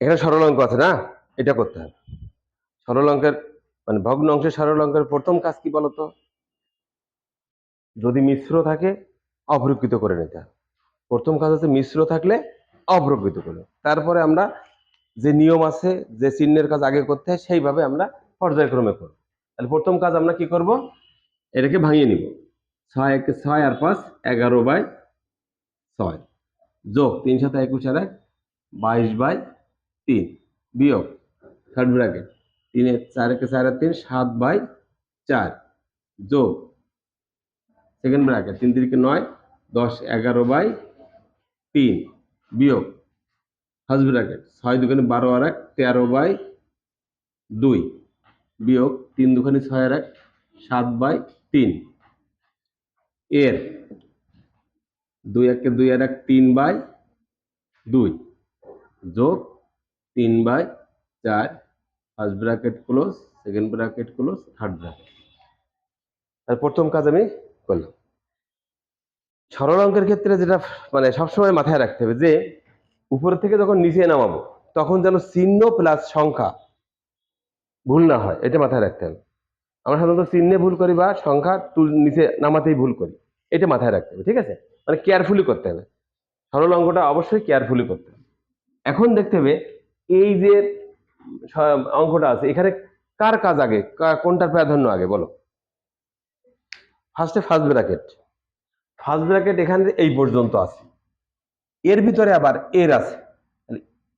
এখানে সরল অঙ্ক আছে না? এটা করতে হবে। সরল অঙ্কের মানে ভগ্ন অংশের সরল অঙ্কের প্রথম কাজ কি বলতো? যদি মিশ্র থাকে অপ্রকৃত করে নিতে প্রথম কাজ হচ্ছে মিশ্র থাকলে অপ্রকৃত করে তারপরে আমরা যে নিয়ম আছে, যে চিহ্নের কাজ আগে করতে হয়, সেইভাবে আমরা পর্যায়ক্রমে করব। তাহলে প্রথম কাজ আমরা কি করব? এটাকে ভাঙিয়ে নিব। ছয় এক ছয় আর পাঁচ, এগারো বাই ছয়। যোগ তিন সাথে একুশ আর এক, বাইশ বাই তিন। বিয়োগ থার্ড ব্র্যাকেট তিনে চার একে চার তিন, সাত বাই চার। যোগ সেকেন্ড ব্র্যাকেট তিন তিরিকে নয়, দশ, এগারো বাই তিন। বিয়োগ ফার্স্ট ব্র্যাকেট ছয় দুখানি বারো আর এক, তেরো বাই দুই। বিয়োগ তিন দুখানি ছয় আর এক, সাত বাই তিন। এর দুই একে দুই আর এক, তিন বাই দুই। যোগ তিন বাই চার first bracket close second bracket close third bracket আর প্রথম কাজ আমি করলাম। সরল অঙ্কের ক্ষেত্রে যেটা মানে সবসময় মাথায় রাখতে হবে যে, উপর থেকে যখন নিচে নামাবো, তখন যেন চিহ্ন প্লাস সংখ্যা ভুল না হয়, এটা মাথায় রাখতে হবে। আমরা সাধারণত চিহ্নে ভুল করি বা সংখ্যা নিচে নামাতেই ভুল করি, এটা মাথায় রাখতে হবে, ঠিক আছে? মানে কেয়ারফুলি করতে হবে। সরল অঙ্কটা অবশ্যই কেয়ারফুলি করতে হবে। এখন দেখতে হবে এই যে অঙ্কটা আছে, এখানে কার কাজ আগে? কোনটার প্রাধান্য আগে? বলো। ফার্স্টে ফার্স্ট ব্র্যাকেট ফার্স্ট ব্র্যাকেট এখানে এই পর্যন্ত আছে। এর ভিতরে আবার এর আছে।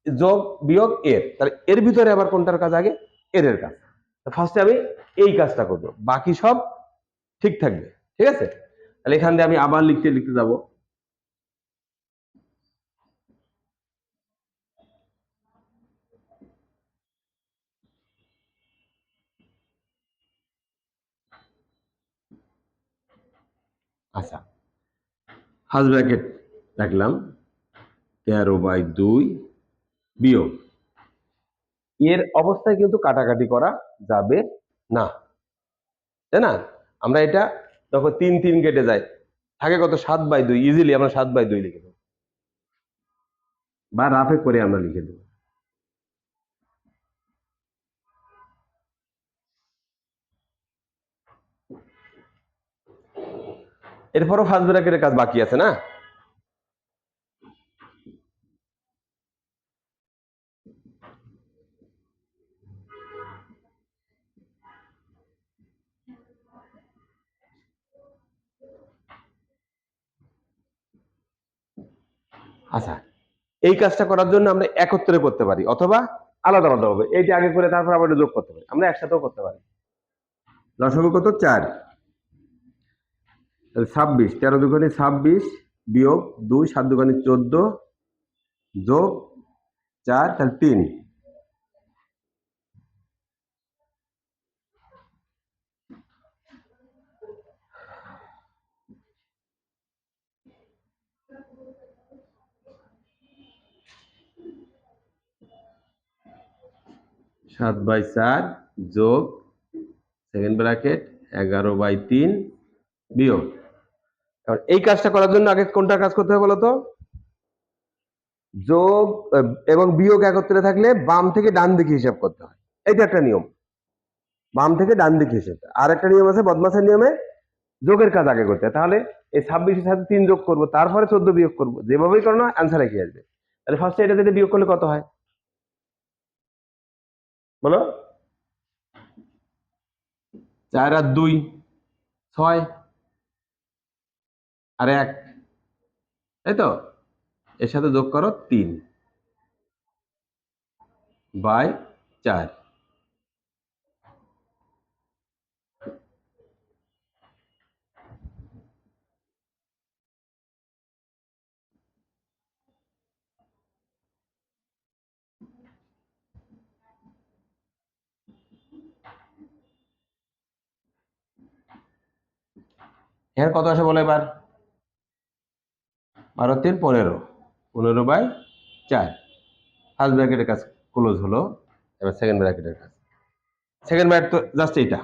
যোগ, বিয়োগ, এর। তাহলে এর ভিতরে আবার কোনটার কাজ আগে? এর এর কাজ। ফার্স্টে আমি এই কাজটা করব। বাকি সব ঠিক থাকবে। ঠিক আছে? তাহলে এখান দিয়ে আমি আবার লিখতে লিখতে যাব। আচ্ছা। ফার্স্ট ব্র্যাকেট রাখলাম তেরো বাই দুই বিয়োগ। এর অবস্থায় কিন্তু কাটাকাটি করা যাবে না। তাই না? আমরা এটা যখন তিন তিন কেটে যায়। থাকে কত? সাত বাই দুই ইজিলি আমরা সাত বাই দুই লিখে দেবো। বা রাফে করে আমরা লিখে দেবো। এরপরও ফার্স্ট ব্র্যাকেটের কাজ বাকি আছে, না? আচ্ছা এই কাজটা করার জন্য আমরা একত্রে করতে পারি, অথবা আলাদা আলাদা হবে। এইটা আগে করে তারপর আবার যোগ করতে পারি। আমরা একসাথেও করতে পারি। লসগু কত? চার। তাহলে ছাব্বিশ, তেরো দুগুণে ছাব্বিশ বিয়োগ দুই, সাত দুগুণে চোদ্দ যোগ চার, তাহলে তিন। সাত বাই চার যোগ সেকেন্ড ব্র্যাকেট এগারো বাই তিন বিয়োগ। এবার এই কাজটা করার জন্য আগে কোনটা কাজ করতে হবে বলতো? যোগ এবং বিয়োগ একত্রে থাকলে বাম থেকে ডান দিকে হিসাব করতে হয়। এটা একটা নিয়ম। বাম থেকে ডান দিকে হিসাব আর একটা নিয়ম আছে বদমাসের নিয়মে যোগের কাজ আগে করতে তাহলে এই ছাব্বিশের সাথে তিন যোগ করব, তারপরে চোদ্দ বিয়োগ করব। যেভাবেই করো না অ্যান্সার একই আসবে। তাহলে ফার্স্টে এটা থেকে বিয়োগ করলে কত হয়? বলো। চার আর দুই, ছয়। আর এক। তাই তো, এর সাথে যোগ করো তিন। বাই চার। এর কত আসে বলো এবার? বারো তিন পনেরো। পনেরো বাই চার। ফার্স্ট ব্র্যাকেটের কাজ ক্লোজ হলো। এবার সেকেন্ড ব্র্যাকেটের কাজ সেকেন্ড ব্র্যাকেট তো জাস্ট এইটা।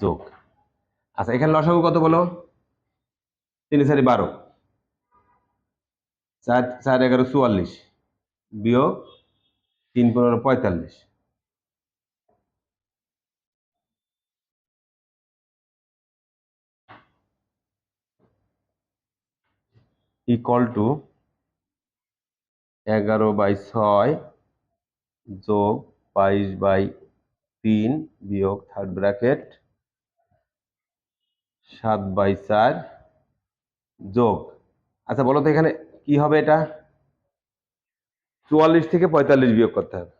যোগ। আচ্ছা এখানে লসাগু কত বলো? তিন চারি বারো। চার চার এগারো চুয়াল্লিশ। বিয়োগ তিন পনেরো পঁয়তাল্লিশ। ইকুয়াল টু এগারো বাই ছয় যোগ বাইশ বাই তিন বিয়োগ থার্ড ব্র্যাকেট সাত বাই চার যোগ। আচ্ছা বলো তো এখানে কি হবে এটা? চুয়াল্লিশ থেকে পঁয়তাল্লিশ বিয়োগ করতে হবে।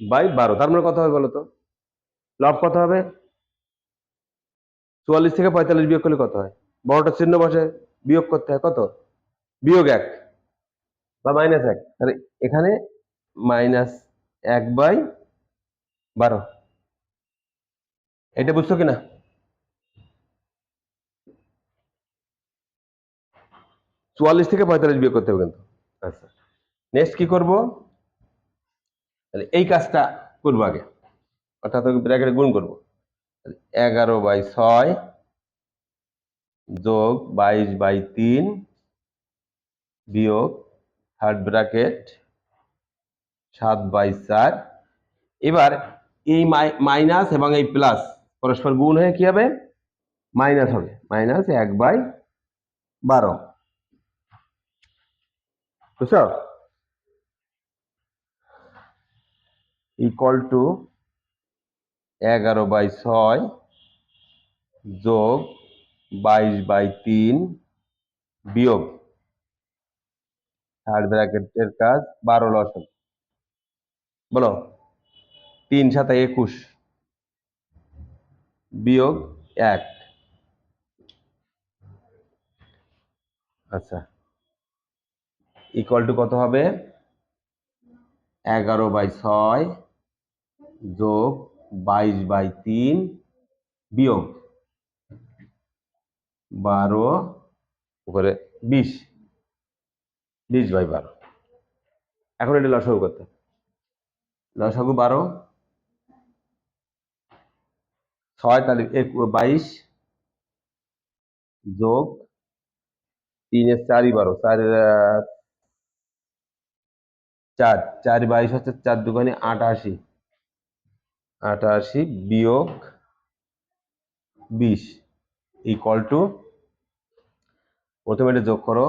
বাই বারো। তার মানে কত হবে বলো তো? লব কত হবে? চুয়াল্লিশ থেকে পঁয়তাল্লিশ বিয়োগ করলে কত হয়? বড়টা চিহ্ন বসে বিয়োগ করতে হয়। কত? বিয়োগ এক বা মাইনাস এক। তাহলে এখানে মাইনাস এক বাই বারো। এটা বুঝছ কিনা? চুয়াল্লিশ থেকে পঁয়তাল্লিশ বিয়োগ করতে হবে কিন্তু। আচ্ছা। নেক্সট কি করব? তাহলে এই কাজটা করব আগে। অর্থাৎ ব্র্যাকেটে গুণ করব। এগারো বাই ছয় যোগ বাইশ বাই তিন বিয়োগ থার্ড ব্র্যাকেট সাত বাই চার। এবার এই মাইনাস এবং এই প্লাস পরস্পর গুণ হয়ে কি হবে? মাইনাস হবে। মাইনাস এক বাই বারো। বুঝছ? ইকুয়াল টু এগারো বাই ছয় যোগ বাইশ বাই তিন বিয়োগ। থার্ড ব্র্যাকেটের কাজ বারো লসক বলো, তিন সাথে একুশ বিয়োগ এক। আচ্ছা ইকুয়াল টু কত হবে? এগারো বাই ছয় যোগ বাইশ বাই তিন বিয়োগ বারো করে বিশ। বিশ বাই বারো। এখন এটা লসাগু করতে। লসাগু বারো। ছয় তাহলে এক বাইশ। যোগ তিনের চারই বারো। চার চার। চার বাইশ হচ্ছে চার দুগানে আটাশি। আটাশি বিয়োগ বিশ ইকুয়াল টু প্রথমে যোগ করো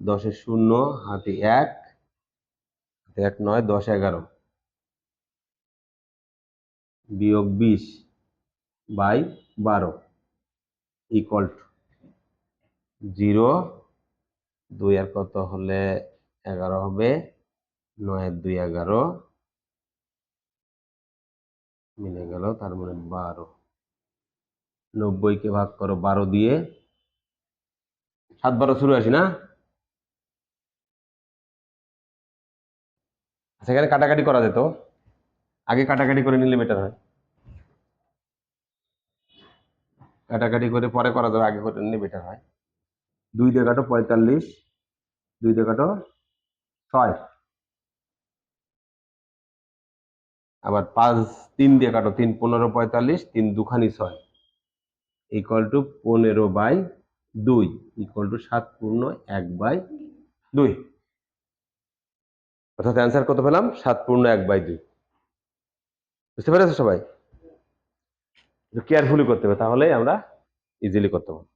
দশের শূন্য, হাতে এক হাতে এক নয়, দশ এগারো। বিয়োগ বিশ বাই বারো ইকুয়াল টু জিরো। দুই আর কত হলে এগারো হবে? নয় দুই এগারো। মিলে গেল, তার মানে বারো। নব্বইকে ভাগ করো, বারো দিয়ে সাত বারো শুরু আসি না? সেখানে কাটাকাটি করা যেত। আগে কাটাকাটি করে নিলে বেটার হয়। কাটাকাটি করে পরে করা যাবে, আগে করে নিলে বেটার হয়। দুই দিয়ে কাটো পঁয়তাল্লিশ, দুই দিয়ে কাটো ছয়। আবার পাঁচ, তিন দিয়ে কাটো, তিন পনেরো পঁয়তাল্লিশ, তিন দুখানি ছয়। ইকুয়াল টু পনেরো বাই দুই ইকুয়াল টু সাত পূর্ণ এক বাই দুই। অর্থাৎ অ্যান্সার কত পেলাম? সাত পূর্ণ এক বাই দুই। বুঝতে পেরেছ সবাই? কেয়ারফুলি করতে হবে, তাহলেই আমরা ইজিলি করতে পারব।